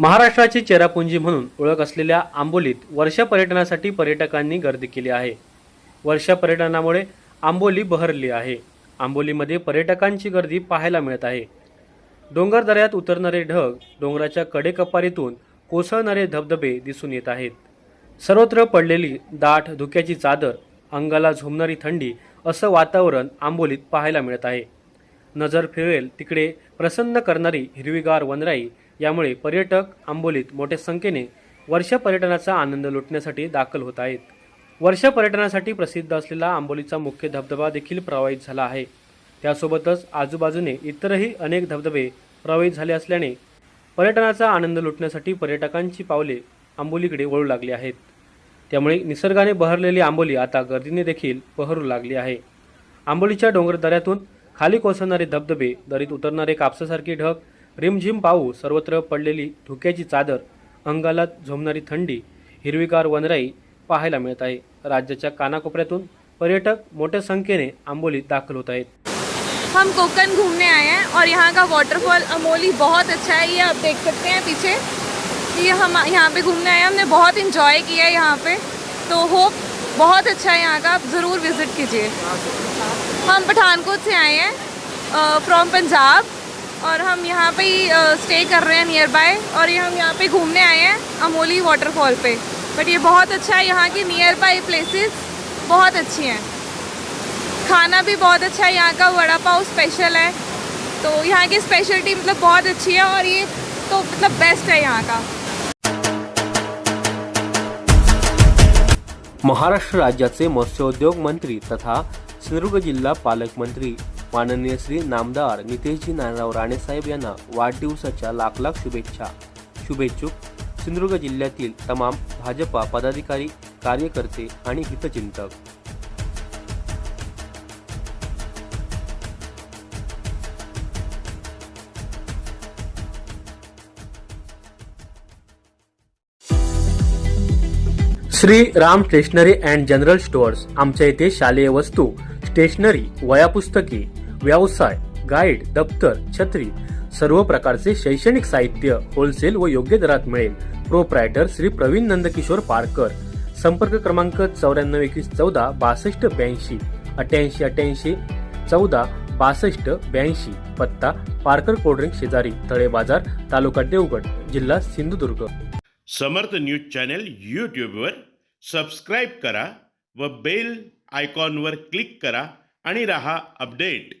महाराष्ट्राची चेरापुंजी म्हणून ओळख असलेल्या आंबोलीत वर्षा पर्यटनासाठी पर्यटकांनी गर्दी केली आहे. वर्षा पर्यटनामुळे आंबोली बहरली आहे. आंबोलीमध्ये पर्यटकांची गर्दी पाहायला मिळत आहे. डोंगर दऱ्यात उतरणारे ढग डोंगराच्या कडेकपारीतून कोसळणारे धबधबे दिसून येत आहेत. सर्वत्र पडलेली दाट धुक्याची चादर अंगाला झोमणारी थंडी असं वातावरण आंबोलीत पाहायला मिळत आहे. नजर फिरेल तिकडे प्रसन्न करणारी हिरवीगार वनराई यामुळे पर्यटक आंबोलीत मोठ्या संख्येने वर्ष पर्यटनाचा आनंद लुटण्यासाठी दाखल होत आहेत. वर्ष पर्यटनासाठी प्रसिद्ध असलेला आंबोलीचा मुख्य धबधबा देखील प्रवाहित झाला आहे. त्यासोबतच आजूबाजूने इतरही अनेक धबधबे प्रवाहित झाले असल्याने पर्यटनाचा आनंद लुटण्यासाठी पर्यटकांची पावले आंबोलीकडे वळू लागली आहेत. त्यामुळे निसर्गाने बहरलेली आंबोली आता गर्दीने देखील बहरू लागली आहे. आंबोलीच्या डोंगर दऱ्यातून खाली कोसळणारे धबधबे दरीत उतरणारे कापसासारखे ढग रिमझिम पाऊस सर्वत्र पडलेली धुक्याची चादर अंगाला झोमणारी थंडी हिरवीगार वनराई पाहायला मिळत आहे. राज्याच्या कानाकोपऱ्यातून पर्यटक मोठ्या संख्येने आंबोलीत दाखल होत आहेत. हम कोकन घूमने आए हैं और यहाँ का वाटरफॉल अमोली बहुत अच्छा है ये आप देख सकते हैं पीछे। ये हम यहाँ पे घूमने आए हैं हमने बहुत इंजॉय किया है यहाँ पे। तो होप बहुत अच्छा है यहाँ का आप ज़रूर विज़िट कीजिए। हम पठानकोट से आए हैं फ्रॉम पंजाब और हम यहाँ पे ही स्टे कर रहे हैं नियर बाय और ये हम यहाँ पे घूमने आए हैं अमोली वाटरफॉल पे। बट ये बहुत अच्छा है यहाँ की नियर बाय प्लेसेस बहुत अच्छी हैं। खाना भी बहुत अच्छा है, यहाँ का वड़ा पाव स्पेशल है। तो यहाँ की स्पेशलिटी मतलब बहुत अच्छी है और ये तो मतलब बेस्ट है यहाँ का। महाराष्ट्र राज्य राज्याचे मत्स्योद्योग मंत्री तथा सिंधुदुर्ग जिल्हा पालकमंत्री माननीय श्री नामदार नितेशजी नारायणराव राणेसाहेब यांना वाढदिवसाच्या लाख लाख शुभेच्छा. शुभेच्छुक सिंधुदुर्ग जिल्ह्यातील तमाम भाजपा पदाधिकारी कार्यकर्ते आणि हितचिंतक. Shri Ram stationery and general stores आमच्या इथे शालेय वस्तू स्टेशनरी वयापुस्तके व्यवसाय गाईड दप्तर छत्री सर्व प्रकारचे शैक्षणिक साहित्य होलसेल व योग्य दरात मिळेल. प्रोप्रायटर श्री प्रवीण नंदकिशोर पारकर. संपर्क क्रमांक चौऱ्याण्णव एकवीस चौदा बासष्ट ब्याऐंशी. अठ्याऐंशी अठ्याऐंशी चौदा बासष्ट ब्याऐंशी. पत्ता पारकर कोल्ड्रिंक शेजारी तळे बाजार तालुका देवगड जिल्हा सिंधुदुर्ग. समर्थ न्यूज चॅनल यूट्यूबवर सबस्क्राईब करा व बेल आयकॉनवर क्लिक करा आणि रहा अपडेट.